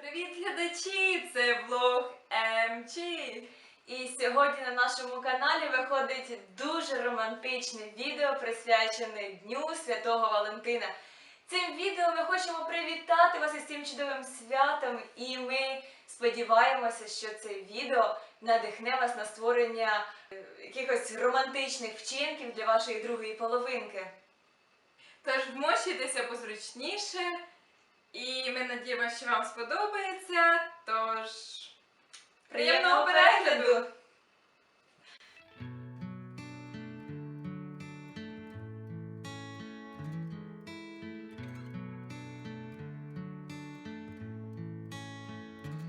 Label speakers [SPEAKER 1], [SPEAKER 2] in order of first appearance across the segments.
[SPEAKER 1] Привіт, глядачі! Це влог МЧ. І сьогодні на нашому каналі виходить дуже романтичне відео, присвячене Дню Святого Валентина. Цим відео ми хочемо привітати вас із цим чудовим святом, і ми сподіваємося, що це відео надихне вас на створення е, якихось романтичних вчинків для вашої другої половинки.
[SPEAKER 2] Тож вмощуйтеся позручніше, і ми надіємося, що вам сподобається. Тож приємного перегляду!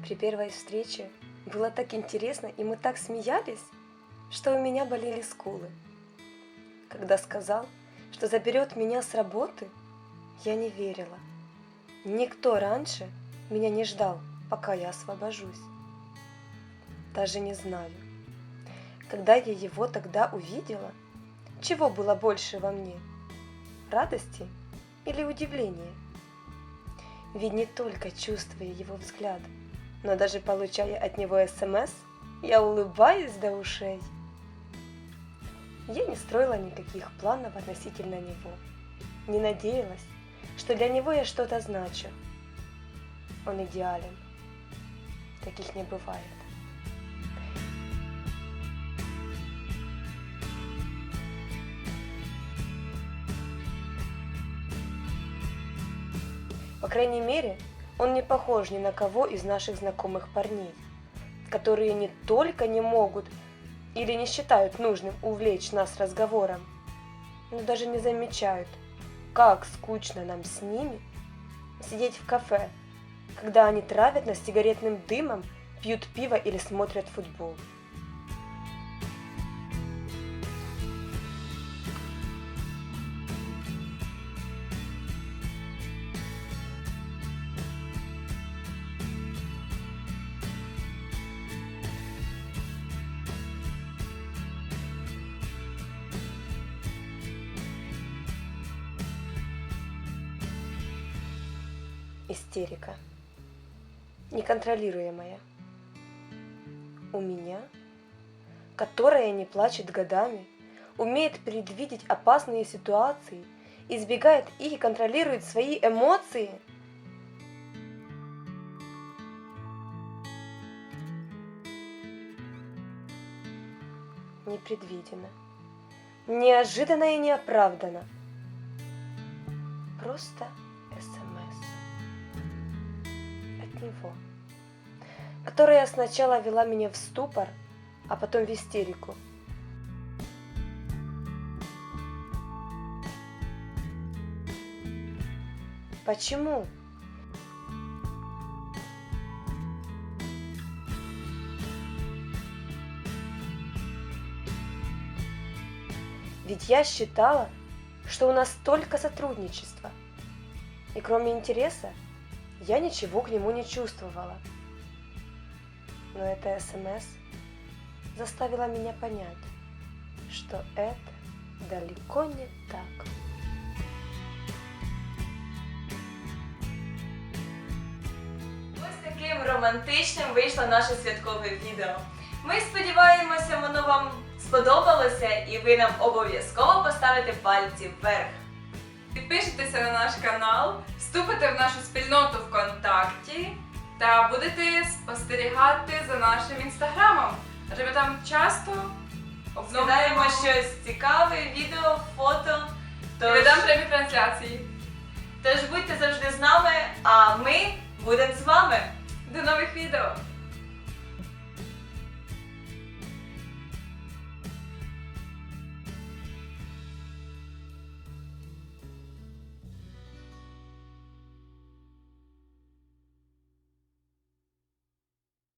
[SPEAKER 3] При первой встрече было так интересно, и мы так смеялись, что у меня болели скулы. Когда сказал, что заберет меня с работы, я не верила. Никто раньше меня не ждал, пока я освобожусь. Даже не знаю. Когда я его тогда увидела, чего было больше во мне? Радости или удивления? Ведь не только чувствуя его взгляд, но даже получая от него СМС, я улыбаюсь до ушей. Я не строила никаких планов относительно него, не надеялась, что для него я что-то значу. Он идеален. Таких не бывает. По крайней мере, он не похож ни на кого из наших знакомых парней, которые не только не могут или не считают нужным увлечь нас разговором, но даже не замечают, как скучно нам с ними сидеть в кафе, когда они травят нас сигаретным дымом, пьют пиво или смотрят футбол. Истерика. Неконтролируемая. У меня, которая не плачет годами, умеет предвидеть опасные ситуации, избегает их и контролирует свои эмоции. Непредвиденно. Неожиданно и неоправданно. Просто СМС от него, которая сначала вела меня в ступор, а потом в истерику. Почему? Ведь я считала, что у нас только сотрудничество. И кроме интереса, я ничего к нему не чувствовала. Но это СМС заставило меня понять, что это далеко не так.
[SPEAKER 1] Ось таким романтичним вийшло наше святкове відео. Ми сподіваємося, воно вам сподобалося і ви нам обов'язково поставите пальці вверх.
[SPEAKER 2] Підпишитеся на наш канал, вступите в нашу спільноту ВКонтакті та будете спостерігати за нашим інстаграмом. Адже ми там часто
[SPEAKER 1] Обновляємо щось цікаве, відео, фото.
[SPEAKER 2] і
[SPEAKER 1] Тож,
[SPEAKER 2] прямі трансляції.
[SPEAKER 1] тож будьте завжди з нами, а ми будемо з вами.
[SPEAKER 2] До нових відео!